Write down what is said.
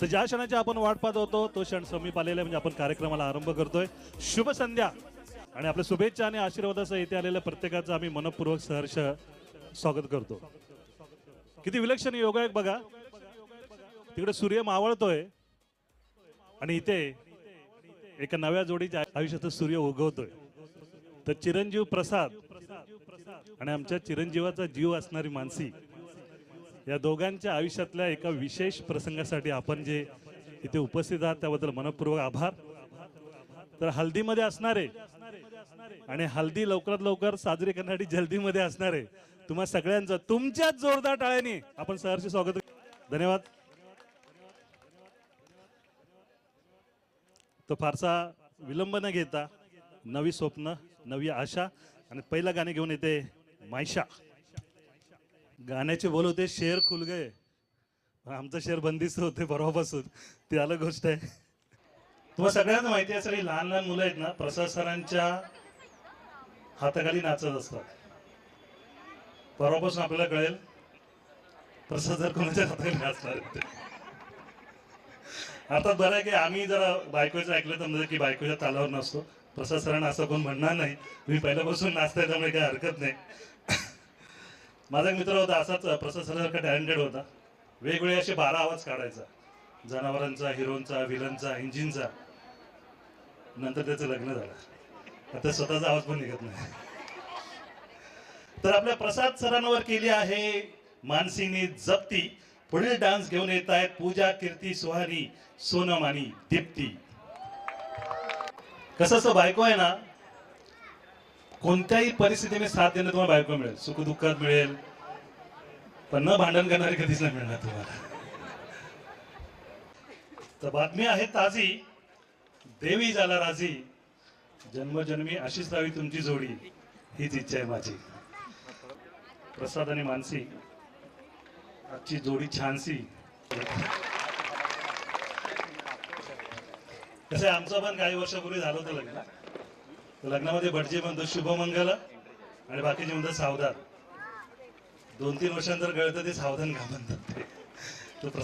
तर ज्या क्षणाची आपण वाट पाहत होतो तो क्षण समीप आलेला म्हणजे आपण कार्यक्रमाला आरंभ करतोय. शुभ संध्या. आणि आपल्या शुभेच्छा आणि आशीर्वादासह इथे आलेल्या प्रत्येकाचं आम्ही मनपूर्वक सहर्ष स्वागत करतो. किती विलक्षण योग आहे बघा. तिकडे सूर्य मावळतोय. आणि इथे एका नव्या जोडीच्या आयुष्यात सूर्य उगवतोय. तर चिरंजीव प्रसाद आणि आमच्या चिरंजीवाचा जीव असणारी मानसी या दोघांच्या आयुष्यातल्या एका विशेष प्रसंगासाठी आपण जे इथे उपस्थित आहात त्याबद्दल मनपूर्वक आभार. तर हल्दीमध्ये असणारे आणि हल्दी लवकरात लवकर साजरी करण्यासाठी जल्दीमध्ये असणारे तुम्हा सगळ्यांचं तुमच्याच जोरदार टाळ्याने आपण सहर्ष स्वागत धन्यवाद. तो फारसा विलंब न घेता नवी स्वप्न नवी आशा आणि पहिलं गाणे घेऊन येते मायशा. गाण्याचे बोल होते शेर खुल गए. आमचं शेर बंदिस्त होते परवापासून. ती अलग गोष्ट आहे. तुम्हाला सगळ्यांना माहिती आहे सगळी लहान लहान मुलं आहेत ना प्रसाद सरांच्या हाताखाली नाचत असतात. परवापासून आपल्याला कळेल प्रसाद सर कोणाच्या हाताखाली नाचणार आहेत अर्थात बरं आहे की आम्ही जरा बायकोचं ऐकलं तर म्हणजे की बायकोच्या तालावर नसतो प्रसाद सरांना असं कोण म्हणणार नाही. मी पहिल्यापासून नाचताय त्यामुळे काही हरकत नाही. माझा एक मित्र होता असाच प्रसाद टॅलेंटेड होता. वेगवेगळे असे बारा आवाज काढायचा. जनावरांचा हिरोंचा विलनचा इंजिनचा नंतर त्याचं लग्न झालं. आता स्वतःचा आवाज पण निघत नाही. तर आपल्या प्रसाद सरांवर केली आहे मानसीने जप्ती. पुढील डान्स घेऊन येत आहेत पूजा कीर्ती सुहानी सोनम आणि दीप्ती. कसं असं बायको आहे ना कोणत्याही परिस्थितीने साथ देणं तुम्हाला बायको मिळेल. सुखदुःखात मिळेल. पण न भांडण करणारी कधीच नाही मिळणार तुम्हाला. तर बातमी आहे ताजी. देवी झाला राजी जन्मजन्मी अशीच राहावी तुमची जोडी. हीच इच्छा आहे माझी. प्रसाद आणि मानसी आजची जोडी छानसी तसे आमचं पण काही वर्षापूर्वी झालं होतं लग्न. लग्नामध्ये भटजी म्हणतो शुभमंगल आणि बाकीचे म्हणतात सावधान. दोन तीन वर्षांतर कळतं ते सावधान घा म्हणतात ते